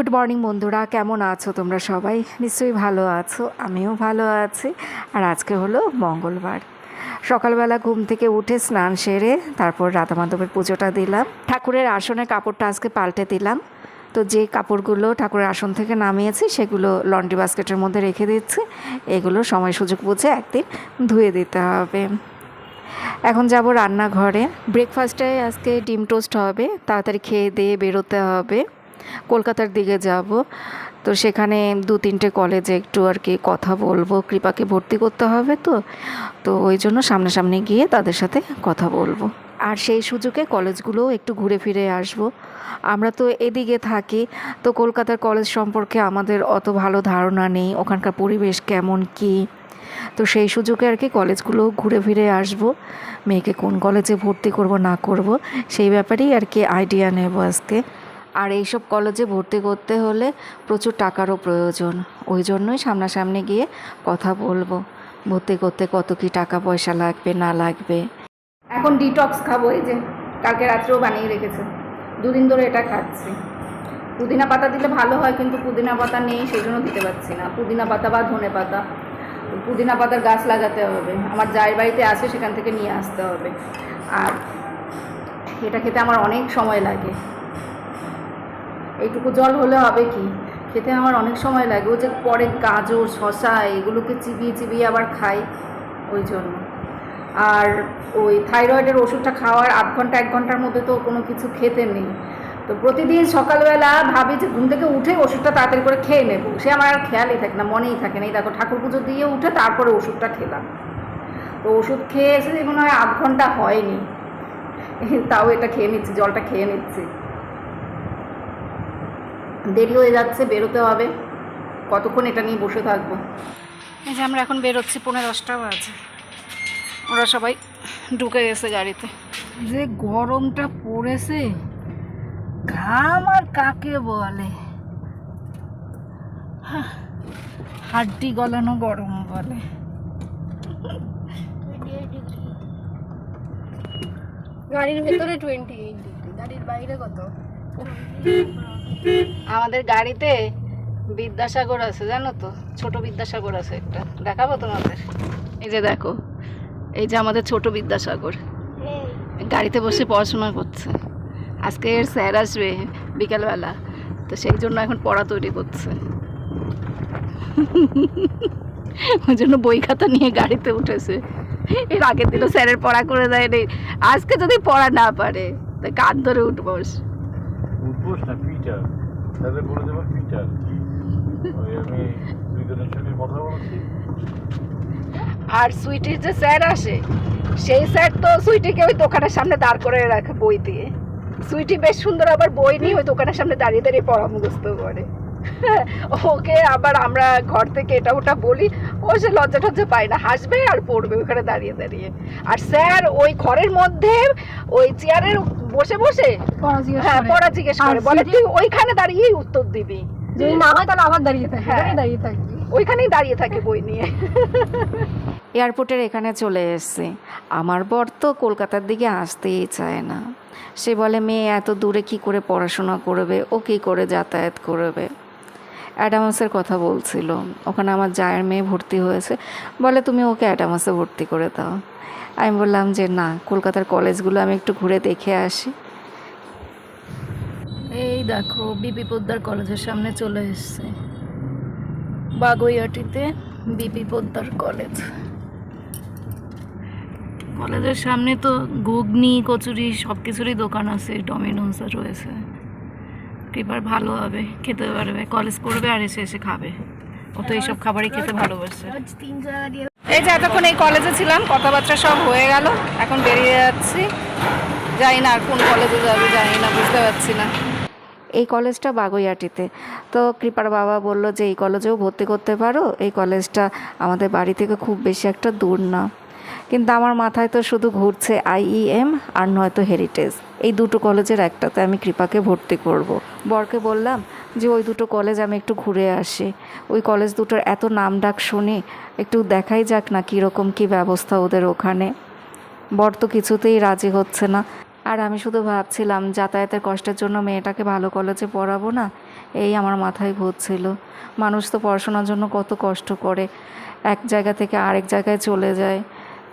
Good morning বন্ধুরা, কেমন আছো তোমরা সবাই? নিশ্চয়ই ভালো আছো, আমিও ভালো আছি। আর আজকে হলো মঙ্গলবার। সকালবেলা ঘুম থেকে উঠে স্নান সেরে তারপর রাধা মাধবের পুজোটা দিলাম। ঠাকুরের আসনের কাপড়টা আজকে পাল্টে দিলাম। তো যে কাপড়গুলো ঠাকুরের আসন থেকে নামিয়েছি, সেগুলো লন্ড্রি বাস্কেটের মধ্যে রেখে দিচ্ছি। এগুলো সময় সুযোগ বুঝে একদিন ধুয়ে দিতে হবে। এখন যাব রান্নাঘরে। ব্রেকফাস্টে আজকে ডিম টোস্ট হবে, তাড়াতাড়ি খেয়ে দিয়ে বেরোতে হবে। কলকাতার দিকে যাব। তো সেখানে দু তিনটে কলেজে একটু আর কি কথা বলব, কৃপাকে ভর্তি করতে হবে তো। তো ওই জন্য সামনাসামনি গিয়ে তাদের সাথে কথা বলব। আর সেই সুযোগে কলেজগুলোও একটু ঘুরে ফিরে আসব। আমরা তো এদিকে থাকি, তো কলকাতার কলেজ সম্পর্কে আমাদের অত ভালো ধারণা নেই, ওখানকার পরিবেশ কেমন, কী? তো সেই সুযোগে আর কি কলেজগুলো ঘুরে ফিরে আসব। মেয়েকে কোন কলেজে ভর্তি করব, না করব, সেই ব্যাপারেই আর কি আইডিয়া নেব আজকে। আর এইসব কলেজে ভর্তি করতে হলে প্রচুর টাকারও প্রয়োজন। ওই জন্যই সামনাসামনি গিয়ে কথা বলব। ভর্তি করতে কত কি টাকা পয়সা লাগবে, না লাগবে। এখন ডিটক্স খাব এই যে, কালকে রাত্রেও বানিয়ে রেখেছে। দুদিন ধরে এটা খাচ্ছি। পুদিনা পাতা দিলে ভালো হয়, কিন্তু পুদিনা পাতা নেই, সেই জন্য দিতে পারছি না। পুদিনা পাতা বা ধনে পাতা। পুদিনা পাতার গাছ লাগাতে হবে। আমার যার বাড়িতে আছে, সেখান থেকে নিয়ে আসতে হবে। আর এটা খেতে আমার অনেক সময় লাগে। এইটুকু জল হলে হবে কি? খেতে আমার অনেক সময় লাগে। ও যে পরে গাজর শশা এগুলোকে চিবিয়ে চিবিয়ে আবার খাই ওই জন্য। আর ওই থাইরয়েডের ওষুধটা খাওয়ার আধ ঘণ্টা, এক ঘণ্টার মধ্যে তো কোনো কিছু খেতে নেই। তো প্রতিদিন সকালবেলা ভাবি যে ঘুম থেকে উঠে ওষুধটা তাড়াতাড়ি করে খেয়ে নেব। সে আমার আর খেয়ালই থাকে না, মনেই থাকে না। এই দেখো, ঠাকুর পুজো দিয়ে উঠে তারপরে ওষুধটা খেলাম। তো ওষুধ খেয়ে এসে মনে হয় আধ ঘণ্টা হয়নি। তাও এটা খেয়ে নিচ্ছি, জলটা খেয়ে নিচ্ছি। দেরি হয়ে যাচ্ছে বেরোতে হবে। কতক্ষণ এটা নিয়ে বসে থাকব? এই যে আমরা এখন বেরোচ্ছি পনেরো দশটা বাজে। ওরা সবাই ঢুকে গেছে গাড়িতে। যে গরমটা পড়েছে ঘাম আর কাকে বলে? হাড্ডি গলানো গরম বলে। গাড়ির ভেতরে টোয়েন্টি এইট ডিগ্রি গাড়ির বাইরে কত? আমাদের গাড়িতে বিদ্যাসাগর আছে, জানো তো? ছোট বিদ্যাসাগর আছে একটা। দেখাবো তোমাদের? এই যে দেখো, এই যে আমাদের ছোট বিদ্যাসাগর। গাড়িতে বসে পড়াশোনা করছে। আজকে এর স্যার আসবে বিকালবেলা, তো সেই জন্য এখন পড়া তৈরি করছে। ওই জন্য বই খাতা নিয়ে গাড়িতে উঠেছে। এর আগের দিনও স্যারের পড়া করে দেয়নি। আজকে যদি পড়া না পারে তা কান ধরে উঠবস। উদ্বোস না পিটার তাহলে বলে দেবো পিটার ওই আমি সঙ্গে কথা বলছি। আর সুইটির যে স্যার আসে, সেই স্যার তো সুইটিকে ওই দোকানের সামনে দাঁড় করে রাখে বই দিয়ে। সুইটি বেশ সুন্দর আবার বই নিয়ে ওই দোকানের সামনে দাঁড়িয়ে দাঁড়িয়ে পড়া মুখস্থ করে। ওকে আবার আমরা ঘর থেকে এটা ওটা বলি ও সে লজ্জা টজ্জা পায় না হাসবে আর পড়বে ওখানে দাঁড়িয়ে দাঁড়িয়ে। আর স্যার ওই ঘরের মধ্যে ওই চেয়ারের বসে বসে? হ্যাঁ পড়া জিজ্ঞেস করে বলে তুই ওইখানে দাঁড়িয়েই উত্তর দিবি। যদি না হয় তাহলে আবার দাঁড়িয়ে থাকবে হ্যাঁ। দাঁড়িয়ে থাকবি। ওইখানেই দাঁড়িয়ে থাকে বই নিয়ে। এয়ারপোর্টের এখানে চলে এসেছি। আমার বর তো কলকাতার দিকে আসতেই চায় না। সে বলে মেয়ে এত দূরে কি করে পড়াশোনা করবে? ও কি করে যাতায়াত করবে? অ্যাডামাসের কথা বলছিল। ওখানে আমার জায়ের মেয়ে ভর্তি হয়েছে। বলে, তুমি ওকে অ্যাডামাসে ভর্তি করে দাও। আমি বললাম যে, না, কলকাতার কলেজগুলো আমি একটু ঘুরে দেখে আসি। এই দেখো, বিপি পোদ্দার কলেজের সামনে চলে এসছে। বাগুইয়াটিতে বিপি পোদ্দার কলেজ। কলেজের সামনে তো ঘুগনি, কচুরি সব কিছুরই দোকান আছে ডমিনোস রয়েছে। এবার ভালো হবে, খেতে পারবে কলেজ করবে আর এসে এসে খাবে। ও তো এইসব খাবারই খেতে ভালোবাসে। এই যে এতক্ষণ এই কলেজে ছিলাম, কথাবার্তা সব হয়ে গেল, এখন বেরিয়ে যাচ্ছি। জানি না আর কোন কলেজে যাবে, জানি না, বুঝতে পারছি না। এই কলেজটা বাগুইয়াটিতে। তো কৃপার বাবা বলল যে, এই কলেজেও ভর্তি করতে পারো, এই কলেজটা আমাদের বাড়ি থেকে খুব বেশি একটা দূর না। কিন্তু আমার মাথায় তো শুধু ঘুরছে আইইএম আর নয়তো হেরিটেজ। এই দুটো কলেজের একটাতে আমি কৃপাকে ভর্তি করব। বরকে বললাম যে, ওই দুটো কলেজ আমি একটু ঘুরে আসি। ওই কলেজ দুটোর এত নাম ডাক শুনি, একটু দেখাই যাক না কীরকম কী ব্যবস্থা ওদের ওখানে। বর তো কিছুতেই রাজি হচ্ছে না। আর আমি শুধু ভাবছিলাম, যাতায়াতের কষ্টের জন্য মেয়েটাকে ভালো কলেজে পড়াবো না, এই আমার মাথায় ঘুরছিল। মানুষ তো পড়াশোনার জন্য কত কষ্ট করে। এক জায়গা থেকে আরেক জায়গায় চলে যায়।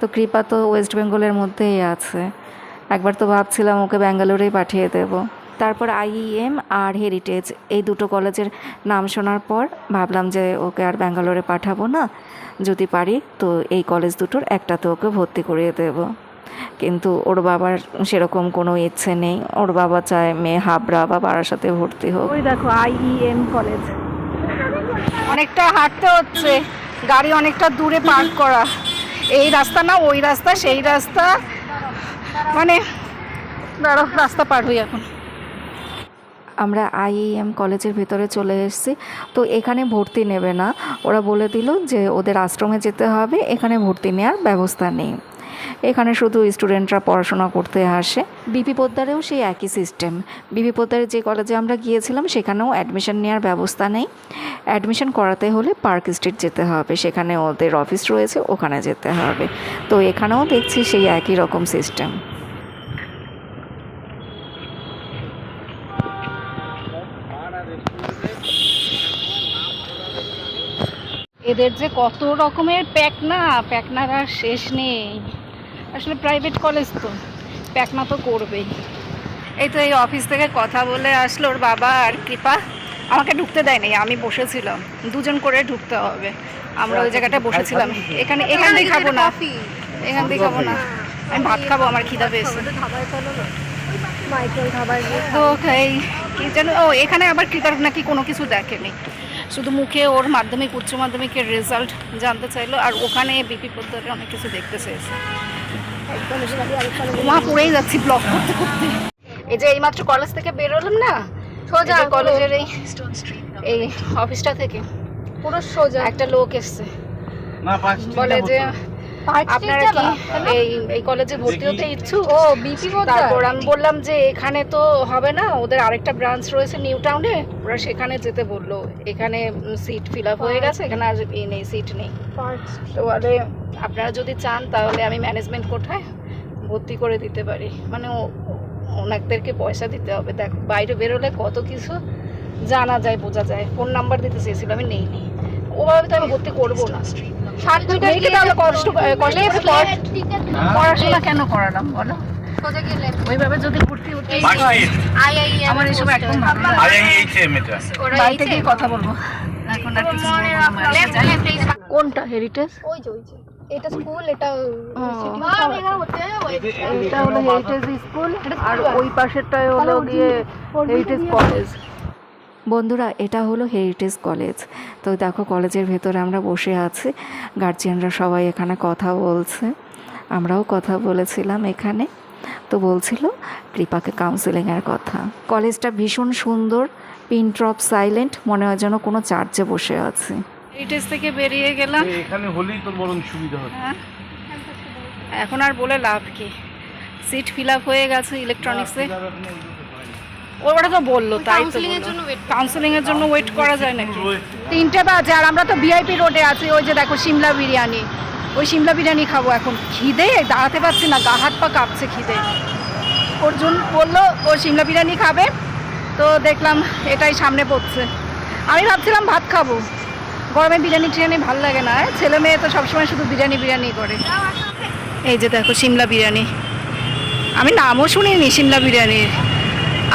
তো কৃপা তো ওয়েস্ট বেঙ্গলের মধ্যেই আছে। একবার তো ভাবছিলাম ওকে ব্যাঙ্গালোরেই পাঠিয়ে দেব। তারপর আইইএম আর হেরিটেজ এই দুটো কলেজের নাম শোনার পর ভাবলাম যে ওকে আর ব্যাঙ্গালোরে পাঠাবো না। যদি পারি, তো এই কলেজ দুটোর একটাতে ওকে ভর্তি করিয়ে দেব। কিন্তু ওর বাবার সেরকম কোনো ইচ্ছে নেই। ওর বাবা চায় মেয়ে হাবড়া বা বারাসাতে ভর্তি হোক। ওই দেখো আইইএম কলেজ। অনেকটা হাঁটতে হচ্ছে। গাড়ি অনেকটা দূরে পার্ক করা। এই রাস্তা না, ওই রাস্তা, সেই রাস্তা। মানে দাঁড়ো রাস্তা পার হই এখন। আমরা আইএম কলেজের ভেতরে চলে এসেছি, তো এখানে ভর্তি নেবে না। ওরা বলে দিল যে ওদের আশ্রমে যেতে হবে, এখানে ভর্তি নেওয়ার ব্যবস্থা নেই। এখানে শুধু স্টুডেন্টরা পড়াশোনা করতে আসে। বিপি পোদ্দারেও সেই একই সিস্টেম। বিপি পোদ্দারে যে কলেজে আমরা গিয়েছিলাম সেখানেও অ্যাডমিশন নেওয়ার ব্যবস্থা নেই। অ্যাডমিশন করাতে হলে পার্ক স্ট্রিট যেতে হবে সেখানে ওদের অফিস রয়েছে ওখানে যেতে হবে। তো এখানেও দেখছি সেই একই রকম সিস্টেম। এদের যে কত রকমের প্যাকনা প্যাকনার আর শেষ নেই। আসলে প্রাইভেট কলেজ তো প্যাকনা তো করবেই। এই তো এই অফিস থেকে কথা বলে আসলো ওর বাবা আর কৃপা। আমাকে ঢুকতে দেয়নি, আমি বসেছিলাম। দুজন করে ঢুকতে হবে। আমরা ওই জায়গাটা বসেছিলাম। এখানে, এখান দিয়ে খাব না। এখান দিয়ে খাব না। আমি ভাত খাব, আমার খিদা পেয়েছে। তো এই যেন ও, এখানে আবার কৃপার নাকি কোনো কিছু দেখেনি। শুধু মুখে ওর মাধ্যমিক উচ্চ মাধ্যমিকের রেজাল্ট জানতে চাইলো আর ওখানে বিপি পদ্ধতির অনেক কিছু দেখতে চেয়েছে। মা পড়েই যাচ্ছি ব্লক করতে করতে। এই যে এইমাত্র কলেজ থেকে বেরোলাম না সোজা কলেজের এই এই অফিসটা থেকে। পুরো সোজা। একটা লোক এসছে। বলে যে আপনারা কি এই এই কলেজে ভর্তি হতে ইচ্ছুক? ও বিপি তারপর আমি বললাম যে এখানে তো হবে না ওদের আরেকটা ব্রাঞ্চ রয়েছে নিউ টাউনে ওরা সেখানে যেতে বলল। এখানে সিট ফিল আপ হয়ে গেছে এখানে আর ই নেই সিট নেই। তো বলে আপনারা যদি চান তাহলে আমি ম্যানেজমেন্ট কোঠায় ভর্তি করে দিতে পারি। মানে ওনাদেরকে পয়সা দিতে হবে। দেখ বাইরে বেরোলে কত কিছু জানা যায় বোঝা যায়। ফোন নাম্বার দিতে চেয়েছিল আমি নেই নি ওভাবে তো আমি ভর্তি করব না। ষাট মেয়েকে তাহলে কষ্ট কষ্ট পড়াশোনা কেন করালাম বলো। ওইভাবে যদি ভর্তি হতে পাঁচ হয় মিনিট আই আই আমার এসব একদম ভালো লাগে না। আইআইএইচএম এটা বাড়িতে গিয়ে কথা বলব। এখন আর কিছু। কোনটা? হেরিটেজ ওই যে ওই যে। এটা স্কুল এটা এটা হলো হেরিটেজ স্কুল আর ওই পাশেরটায় হলো গিয়ে হেরিটেজ কলেজ বন্ধুরা এটা হলো হেরিটেজ কলেজ তো দেখো কলেজের ভেতরে আমরা বসে আছি। গার্জিয়ানরা সবাই এখানে কথা বলছে। আমরাও কথা বলেছিলাম এখানে। তো বলছিল কৃপাকে কাউন্সিলিংয়ের কথা। কলেজটা ভীষণ সুন্দর পিন ড্রপ সাইলেন্ট মনে হয় যেন কোনো চার্চে বসে আছে। হেরিটেজ থেকে বেরিয়ে গেলাম। এখানে হলেই তোর বরং সুবিধা হতো হ্যাঁ। এখন আর বলে লাভ কি? সিট ফিল আপ হয়ে গেছে ইলেকট্রনিক্সে ওরা তো বলল তাই জন্য কাউন্সিলিং এর জন্য ওয়েট করা যায় নাকি? তিনটে বাজে আর আমরা তো ভিআইপি রোডে আছি ওই যে দেখো সিমলা বিরিয়ানি। ওই সিমলা বিরিয়ানি খাব এখন। খিদে দাঁড়াতে পারছি না গা হাত পা কাঁপছে খিদে। অর্জুন বলল ও সিমলা বিরিয়ানি খাবে। তো দেখলাম এটাই সামনে পড়ছে। আমি ভাবছিলাম ভাত খাব। গরমে বিরিয়ানি টিরিয়ানি ভালো লাগে না ছেলে মেয়ে তো সবসময় শুধু বিরিয়ানি বিরিয়ানি করে। এই যে দেখো সিমলা বিরিয়ানি। আমি নামও শুনিনি সিমলা বিরিয়ানির।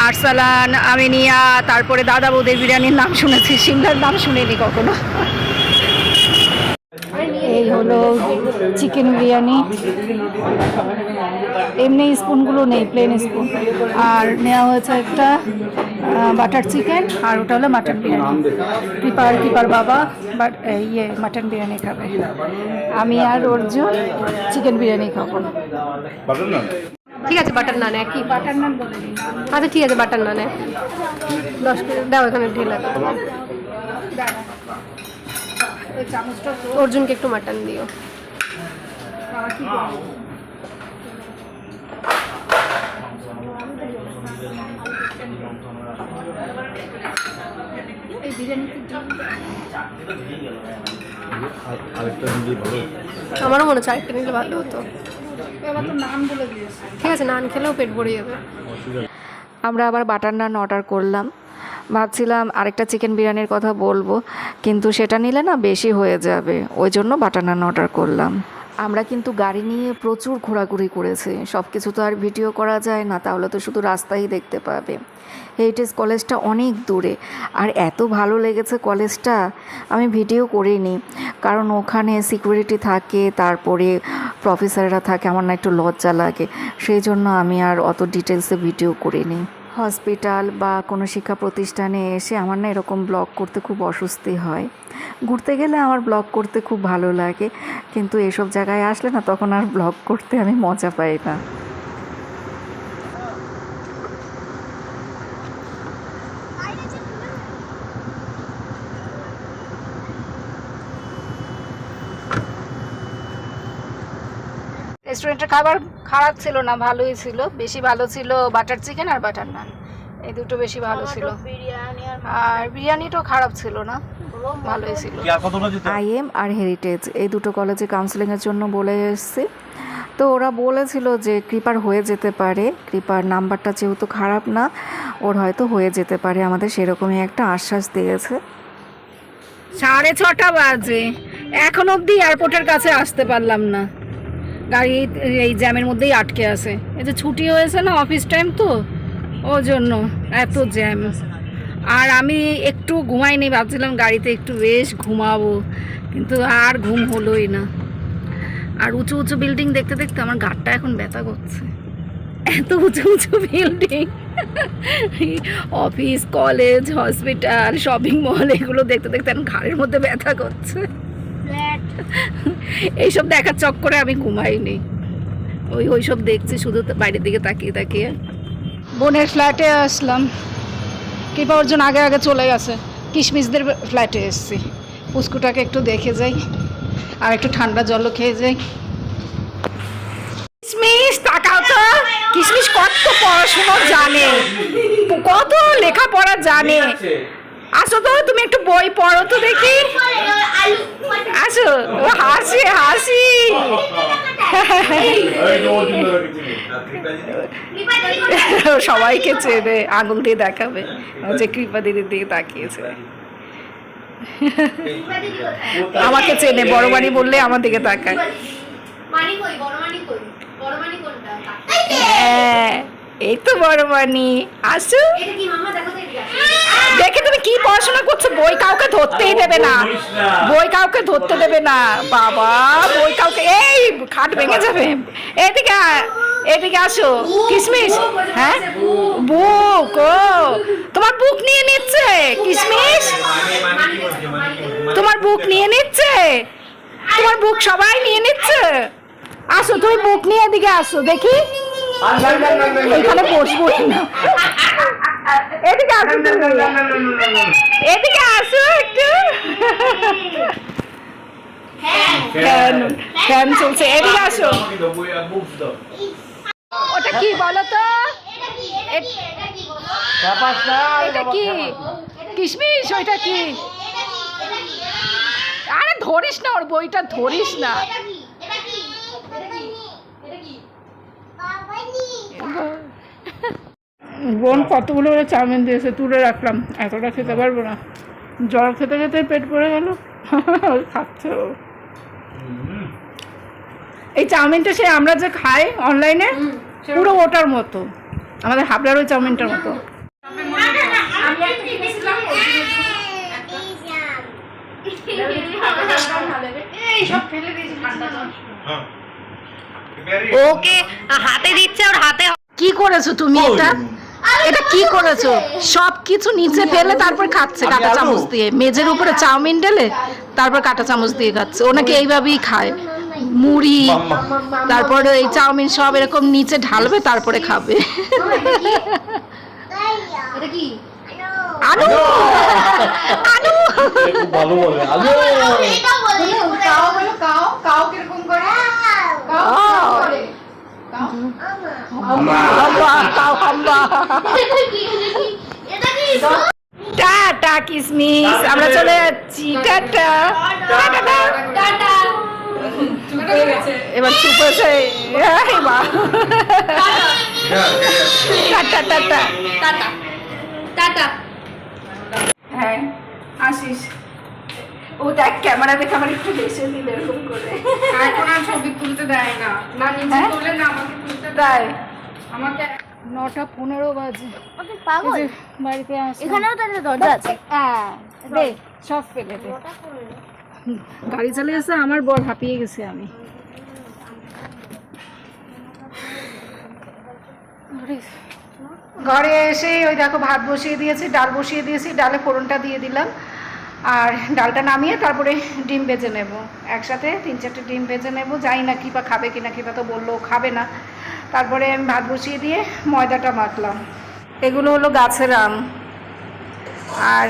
আরসালান আমিনিয়া তারপরে দাদা বৌদের বিরিয়ানির নাম শুনেছি সিমলার নাম শুনিনি কখনো। এই হলো চিকেন বিরিয়ানি। এমনি স্পুনগুলো নেই প্লেন স্পুন। আর নেওয়া হয়েছে একটা বাটার চিকেন আর ওটা হলো মাটন বিরিয়ানি। কিপার কিপার বাবা বাট ইয়ে মাটন বিরিয়ানি খাবে। আমি আর অর্জুন চিকেন বিরিয়ানি খাব। ঠিক আছে বাটার নান একই বাটার নান বলে দিন। আচ্ছা ঠিক আছে বাটার নানে দশ দাও এখানে ঢেলে দাও। ওই চামচটা তো অর্জুনকে একটু মাটন দিও। এই বিরিয়ানি আরেকটা নিলে ভালো আমারও মনে হচ্ছে আরেকটা নিলে ভালো হতো। ঠিক আছে, নান খেলেও পেট ভরে যাবে। আমরা আবার বাটার নান অর্ডার করলাম। ভাবছিলাম আরেকটা চিকেন বিরিয়ানির কথা বলব, কিন্তু সেটা নিলে না বেশি হয়ে যাবে। ওই জন্য বাটার নান অর্ডার করলাম। আমরা কিন্তু গাড়ি নিয়ে প্রচুর ঘোরাঘুরি করেছি। সব কিছু তো আর ভিডিও করা যায় না, তাহলে তো শুধু রাস্তাই দেখতে পাবে। হেরিটেজ কলেজটা অনেক দূরে, আর এত ভালো লেগেছে কলেজটা, আমি ভিডিও করিনি। কারণ ওখানে সিকিউরিটি থাকে, তারপরে প্রফেসররা থাকে, আমার না একটু লজ্জা লাগে। সেই জন্য আমি আর অত ডিটেলসে ভিডিও করিনি। হসপিটাল বা কোনো শিক্ষা প্রতিষ্ঠানে এসে আমার না এরকম ব্লগ করতে খুব অস্বস্তি হয়। ঘুরতে গেলে আমার ব্লগ করতে খুব ভালো লাগে, কিন্তু এসব জায়গায় আসলে না তখন আর ব্লগ করতে আমি মজা পাই না। রেস্টুরেন্টের খাবার খারাপ ছিল না ভালোই ছিল। বেশি ভালো ছিল বাটার চিকেন আর বাটার নান এই দুটো বেশি ভালো ছিল। বিরিয়ানি আর আর বিরিয়ানিটাও খারাপ ছিল না ভালোই ছিল। কি আর কতটা যেতে? আইএম আর হেরিটেজ এই দুটো কলেজে কাউন্সেলিংয়ের জন্য বলে এসেছি। তো ওরা বলেছিল যে কৃপার হয়ে যেতে পারে কৃপার নাম্বারটা যেহেতু খারাপ না ওর হয়তো হয়ে যেতে পারে আমাদের সেরকমই একটা আশ্বাস দিয়েছে। সাড়ে ছটা বাজে এখন অবধি এয়ারপোর্টের কাছে আসতে পারলাম না। গাড়ি এই জ্যামের মধ্যেই আটকে আছে। এই যে ছুটি হয়েছে না অফিস টাইম তো ও জন্য এত জ্যাম। আর আমি একটু ঘুমাইনি, ভাবছিলাম গাড়িতে একটু বেশ ঘুমাবো, কিন্তু আর ঘুম হলোই না। আর উঁচু উঁচু বিল্ডিং দেখতে দেখতে আমার গাটটা এখন ব্যথা করছে। এত উঁচু উঁচু building. Office, college, hospital, shopping mall, এগুলো দেখতে দেখতে এখন ঘাড়ের মধ্যে ব্যথা করছে। এইসব দেখার চক্করে আমি ঘুমাইনি। ওই ওই সব দেখছি, শুধু বাইরের দিকে তাকিয়ে তাকিয়ে। বোনের ফ্ল্যাটে আসলাম। কৃপা অর্জুন আগে আগে চলে গেছে। কিশমিশদের ফ্ল্যাটে এসেছি। পুস্কুটাকে একটু দেখে যাই, আর একটু ঠান্ডা জলও খেয়ে যাই। কিশমিশ, তাকাও তো। কিশমিশ কত পড়াশুনো জানে। কত লেখাপড়া জানে। আসো তো তুমি একটু বই পড়ো তো দেখি। আসো ও হাসি হাসি। সবাইকে চেনে আঙুল দিয়ে দেখাবে। যে কৃপা দিদির দিকে তাকিয়েছে। আমাকে চেনে বড় বাড়ি বললে আমার দিকে তাকায়। মানি মানি মানি হ্যাঁ এই তো বড় বাণী আসো কি পড়াশোনা করছ? বই কাউকে ধরতেই দেবে না। বই কাউকে ধরতে দেবে না। বাবা বই কাউকে এই খাট ভেঙে যাবে। এদিকে এদিকে আসো। কিশমিশ হ্যাঁ? বুক ও। তোমার বুক নিয়ে নিচ্ছে কিশমিশ। তোমার বুক নিয়ে নিচ্ছে। তোমার বুক সবাই নিয়ে নিচ্ছে। আসো তুমি বুক নিয়ে এদিকে আসো দেখি। এখানে বসবো না। এদিকে আসো তুমি। এদিকে আসো একটু। ফ্যান ফ্যান চলছে। এদিকে আসো। ওটা কি বলো তো? এটা কি কিশমিশ ওইটা কি? আরে ধরিস না ওর বইটা ধরিস না। বোন কতগুলো করে চাউমিন দিয়েছে তুলে রাখলাম। এতটা খেতে পারব না। জল খেতে খেতে পেট ভরে গেল। খাচ্ছে ও। এই চাউমিনটা সে আমরা যে খাই অনলাইনে পুরো ওটার মতো। আমাদের হাবড়ার ওই চাউমিনটার মতো। ওকে হাতে দিচ্ছে ওর হাতে কি করেছ তুমি এটা? এটা কি করেছ? সব কিছু নিচে ফেলে তারপর খাচ্ছে কাঁটা চামচ দিয়ে। মেজের উপরে চাউমিন ঢেলে তারপর কাঁটা চামচ দিয়ে খাচ্ছে। ওনাকে এইভাবেই খায়। মুড়ি তারপরে এই চাউমিন সব এরকম নিচে ঢালবে তারপরে খাবে। ভালো বলে। আলো! কাও কাও কাও কীরকম করে? কাও করে? টাটা কিসমিস। আমরা চলে যাচ্ছি। টাটা। হয়ে এবার চুপ হয়েছে। Tata tata. Tata tata. হ্যাঁ আসিস। ও দেখ ক্যামেরা দেখে আমার একটু বেশি দিল এরকম করে। এখন আর ছবি তুলতে দেয় না। না নিজে হ্যাঁ? তোলে না আমাকে তুলতে দেয় আমাকে নটা পনেরো বাজে। পাগল? বাড়িতে আসলাম। এখানেও তো একটা দরজা আছে? হ্যাঁ দে সব ফেলে দে। গাড়ি চালিয়ে এসে আমার বর হাঁপিয়ে গেছে আমি। ঘরে এসে ওই দেখো ভাত বসিয়ে দিয়েছি ডাল বসিয়ে দিয়েছি ডালে ফোড়নটা দিয়ে দিলাম। আর ডালটা নামিয়ে তারপরে ডিম ভেজে নেব। একসাথে তিন চারটে ডিম ভেজে নেব। যাই না কিবা খাবে কিনা কিবা তো বলল, খাবে না। তারপরে আমি ভাত বসিয়ে দিয়ে ময়দাটা মাখলাম। এগুলো হলো গাছের আম। আর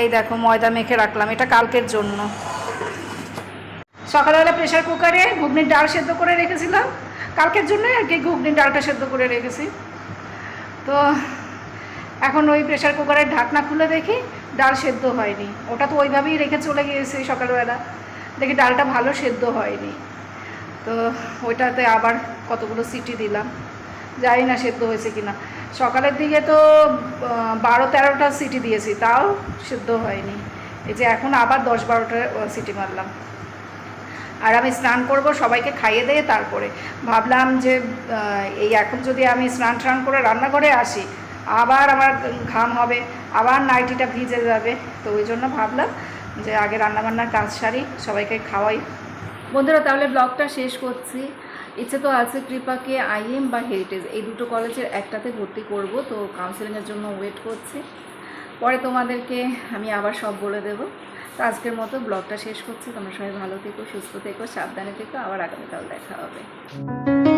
এই দেখো, ময়দা মেখে রাখলাম। এটা কালকের জন্য। সকালবেলা প্রেশার কুকারে ঘুগনির ডাল সেদ্ধ করে রেখেছিলাম। কালকের জন্য আর কি ঘুগনির ডালটা সেদ্ধ করে রেখেছি। তো এখন ওই প্রেশার কুকারের ঢাকনা খুলে দেখি ডাল সেদ্ধ হয়নি। ওটা তো ওইভাবেই রেখে চলে গিয়েছি সকালবেলা। দেখি ডালটা ভালো সেদ্ধ হয়নি। তো ওইটাতে আবার কতগুলো সিটি দিলাম। জানি না সেদ্ধ হয়েছে কিনা। সকালের দিকে তো বারো তেরোটা সিটি দিয়েছি, তাও সেদ্ধ হয়নি। এই যে এখন আবার দশ বারোটা সিটি মারলাম। আর আমি স্নান করব, সবাইকে খাইয়ে দিয়ে তারপরে। ভাবলাম যে এই এখন যদি আমি স্নান টান করে রান্নাঘরে আসি আবার আমার ঘাম হবে, আবার নাইটিটা ভিজে যাবে। তো ওই জন্য ভাবলাম যে আগে রান্নাবান্নার কাজ সারি, সবাইকে খাওয়াই। বন্ধুরা, তাহলে ব্লগটা শেষ করছি। ইচ্ছে তো আছে কৃপাকে, আইএম বা হেরিটেজ, এই দুটো কলেজের একটাতে ভর্তি করব। তো কাউন্সেলিংয়ের জন্য ওয়েট করছি। পরে তোমাদেরকে আমি আবার সব বলে দেবো। তো আজকের মতো ব্লগটা শেষ করছি। তোমরা সবাই ভালো থেকো, সুস্থ থেকো, সাবধানে থেকো। আবার আগামীকাল দেখা হবে।